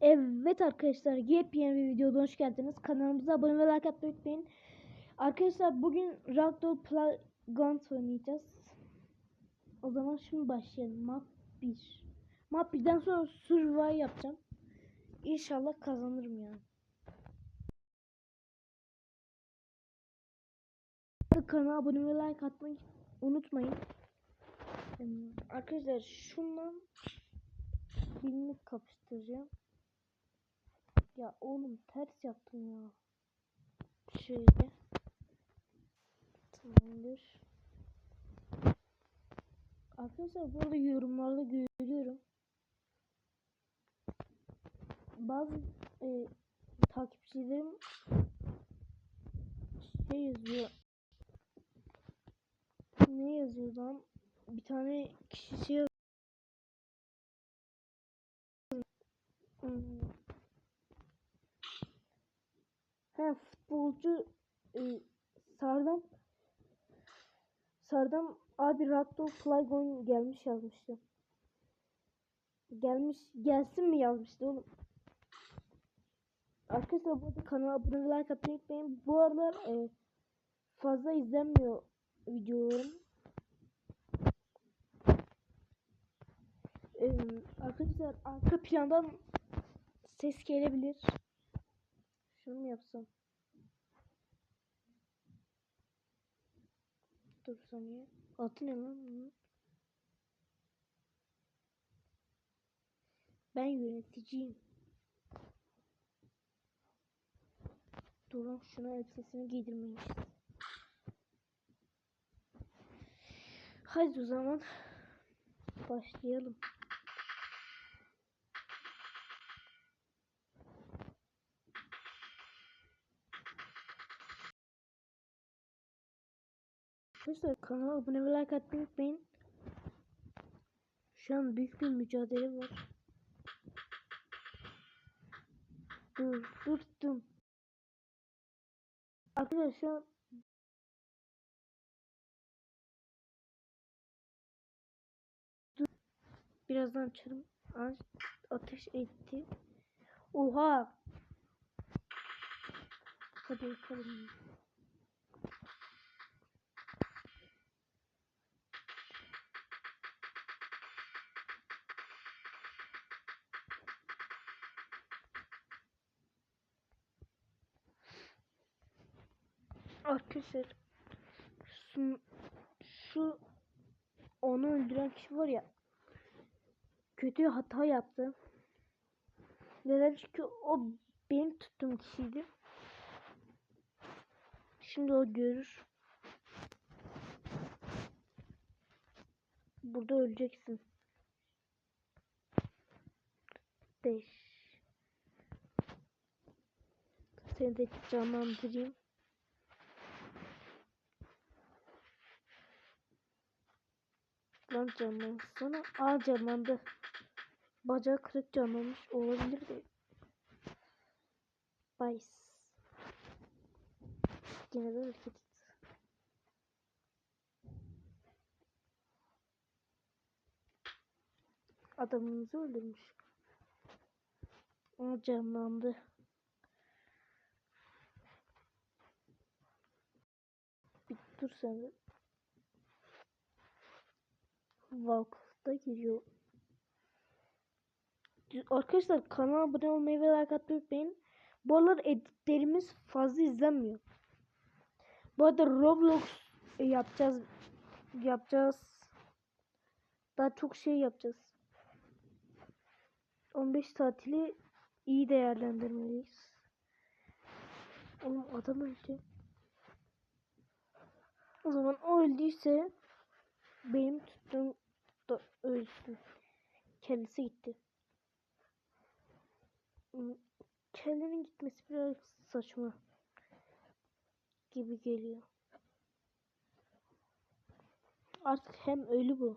Evet arkadaşlar yepyeni bir videoda hoş geldiniz. Kanalımıza abone ve like atmayı unutmayın. Arkadaşlar bugün Ragdoll Plugons oynayacağız. O zaman şimdi başlayalım. Map 1. Map 1'den sonra survival yapacağım. İnşallah kazanırım yani. Kanala abone ve like atmayı unutmayın. Arkadaşlar şundan birini kapıştıracağım. Ya oğlum ters yaptım ya. Şöyle. Tamamdır. Arkadaşlar bu arada yorumlarda görüyorum. Bazı e, takipçilerim şey yazıyor. Ne yazıyor lan? Bir tane kişi şey futbolcu e, Sardam Sardam abi Ratto Flygon gelmiş yazmıştı. Gelmiş gelsin mi yazmıştı oğlum. Arkadaşlar bu arada kanala abone ve like atmayı unutmayın. Bu aralar e, fazla izlenmiyor videolarım. E, arkadaşlar arka plandan ses gelebilir. Şunu mu yapsam? Dur saniye. Altı ne lan bunun? Ben yöneticiyim. Durun şuna elbisesini giydirmeyiz. Hadi o zaman başlayalım. Arkadaşlar kanala abone ve like atmayı unutmayın. Şu an büyük bir mücadele var. Dur, durdum. Arkadaşlar Dur. Birazdan açarım. Ateş etti. Oha. Hadi bakalım. Arkadaşlar şu, şu onu öldüren kişi var ya kötü hata yaptı. Neden? Çünkü o benim tuttuğum kişiydi. Şimdi o görür. Burada öleceksin. 5 Seni de canlandırayım. Lan canlansana. Aa canlandı. Bacağı kırık canlanmış olabilir de. Bayis. Yine de hareket et. Adamımızı öldürmüş. Aa canlandı. Bir dur sen de. Valk'ta giriyor. Arkadaşlar kanala abone olmayı ve like atmayı unutmayın. Bu aralar editlerimiz fazla izlenmiyor. Bu arada Roblox yapacağız. Yapacağız. Daha çok şey yapacağız. 15 tatili iyi değerlendirmeliyiz. Oğlum adam öldü. O zaman o öldüyse benim tuttuğum da ölsün. Kendisi gitti. Kendinin gitmesi biraz saçma gibi geliyor. Artık hem ölü bu.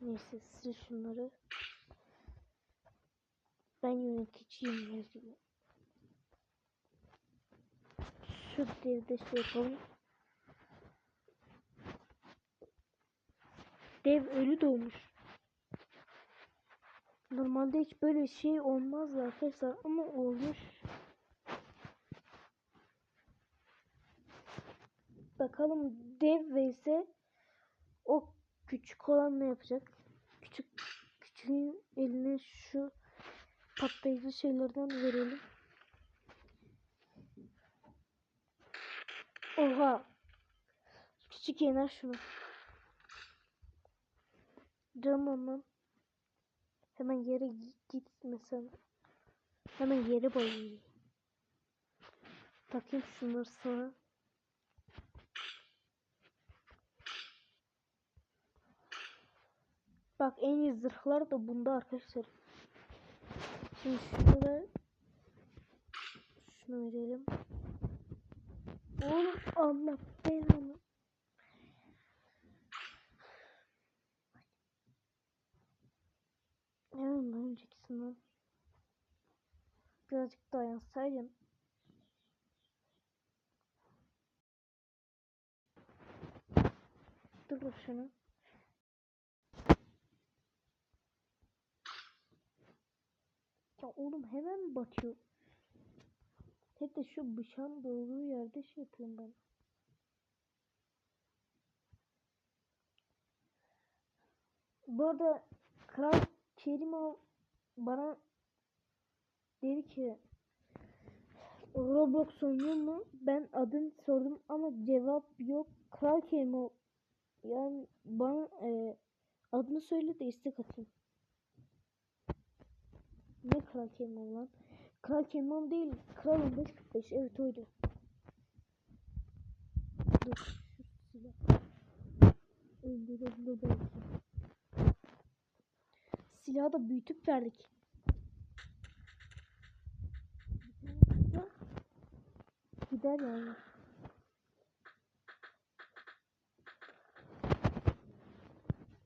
Neyse size şunları ben yöneticiyim. Şu devde şey yapalım. Dev ölü doğmuş. Normalde hiç böyle şey olmaz arkadaşlar ama olmuş. Bakalım dev vs o küçük olan ne yapacak? Küçük küçüğün eline şu patlayıcı şeylerden verelim. Oha. Küçük yener şunu. Lan. Hemen yere gi- gitmesen. Hemen yere bayılıyor. Takayım şunları. Bak en iyi zırhlar da bunda arkadaşlar. Şimdi şunu da şunu verelim. Oğlum Allah belanı. Hemen öncekisinden. Birazcık dayansaydım. Dur şunu. Ya oğlum hemen batıyor? Hep de şu bıçağın doğduğu yerde şey yapıyorum ben. Bu arada Kral Kerimov bana dedi ki Roblox oynuyor mu? Ben adını sordum ama cevap yok. Kral Kerimov yani bana e, adını söyle de istek atayım. Ne Kral Kerimov lan? Kral Kerimov değil. Kral 1545 evet oydu. Dur. Öldürebilir belki. Silahı da büyütüp verdik. Gider yani.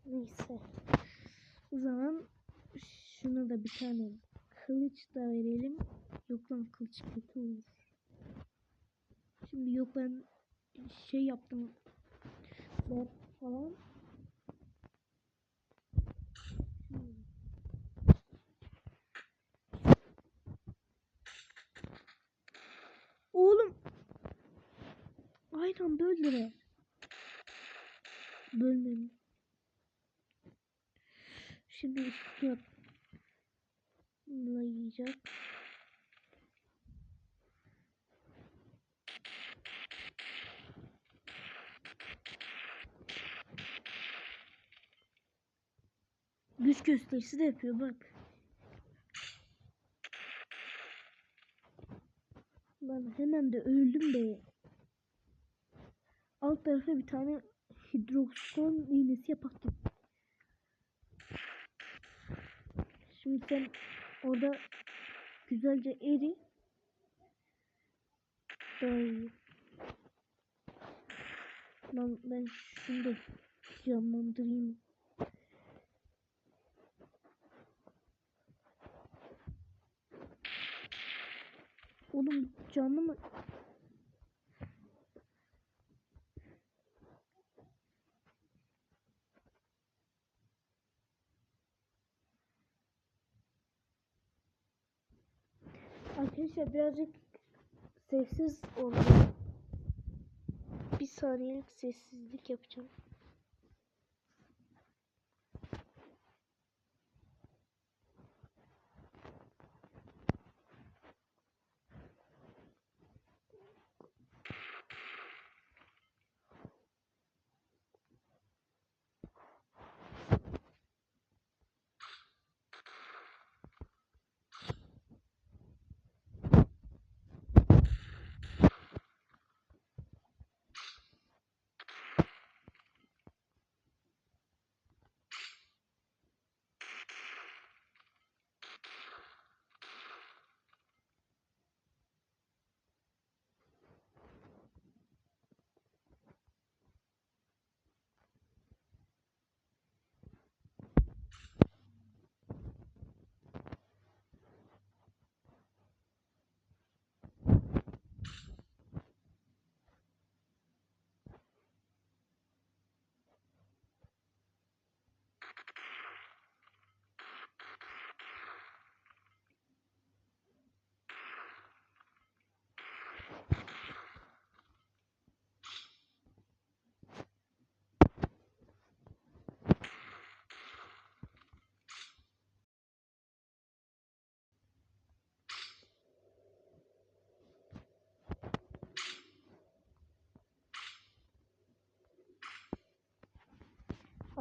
Neyse. O zaman şuna da bir tane kılıç da verelim. Yok lan kılıç kötü olur. Şimdi yok ben şey yaptım. Ben falan. Hmm. Oğlum. Aynen böldüre. Bölmem. Şimdi üstüne yiyecek. Güç gösterisi de yapıyor bak. Ben hemen de öldüm be. Alt tarafa bir tane hidrokson iğnesi yapacaktım. Şimdi sen orada güzelce eri. İyi. Lan ben şunu da canlandırayım. Oğlum canlı mı? Arkadaşlar birazcık sessiz oldu. Bir saniyelik sessizlik yapacağım.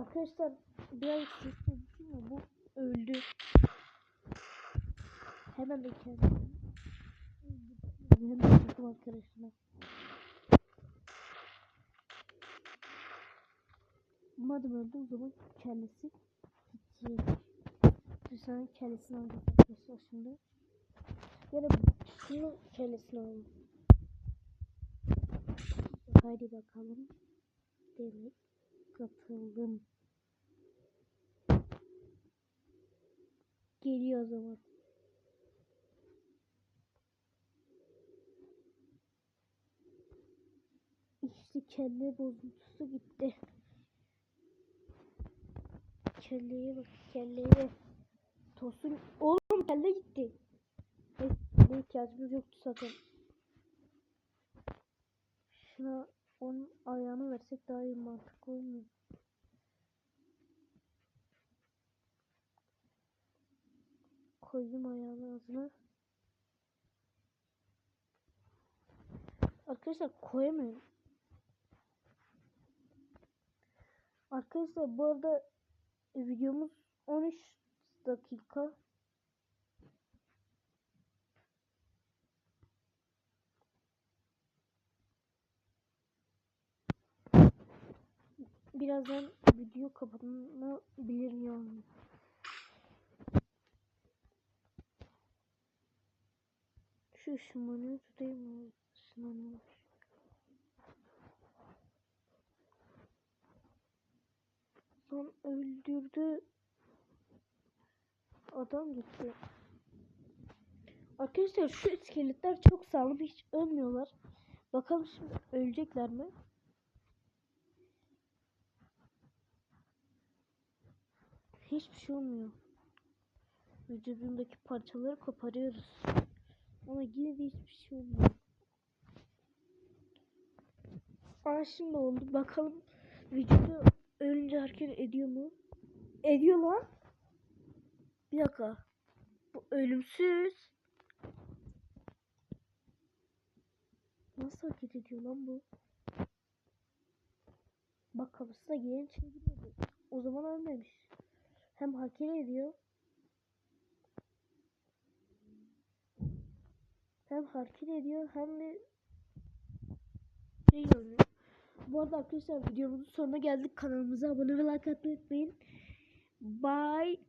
Arkadaşlar biraz sesli düşün mü? Bu öldü. Hemen öldürdüm. Hemen takım arkadaşına. Madem öldü o zaman kendisi gidecek. Dışarı kellesini alacak arkadaşlar şimdi. Ya da şunu kellesini alalım. Haydi bakalım. Demek katıldım. Geliyor o zaman. İşte kelle bozuntusu gitti. Kelleye bak kelleye. Tosun oğlum kelle gitti. Kelle ihtiyacımız yoktu zaten. Şuna onun ayağını versek daha iyi mantıklı olmuyor. Koydum ayağını ağzına. Arkadaşlar koyamıyorum. Arkadaşlar bu arada e, videomuz 13 dakika. Birazdan video kapanabilir yani. Şu ışınlanıyor tutayım mı? Işınlanıyor. Son öldürdü. Adam gitti. Arkadaşlar şu iskeletler çok sağlam hiç ölmüyorlar. Bakalım şimdi ölecekler mi? Hiçbir şey olmuyor. Vücudundaki parçaları koparıyoruz. Ama yine de hiçbir şey olmuyor. Aa şimdi oldu. Bakalım vücudu ölünce hareket ediyor mu? Ediyor lan. Bir dakika. Bu ölümsüz. Nasıl hareket ediyor lan bu? Bak kafasına geri çevirmedi. O zaman ölmemiş. Hem hareket ediyor. Hem hareket ediyor hem de şey oynuyor. Bu arada arkadaşlar videomuzun sonuna geldik. Kanalımıza abone ve like atmayı unutmayın. Bye.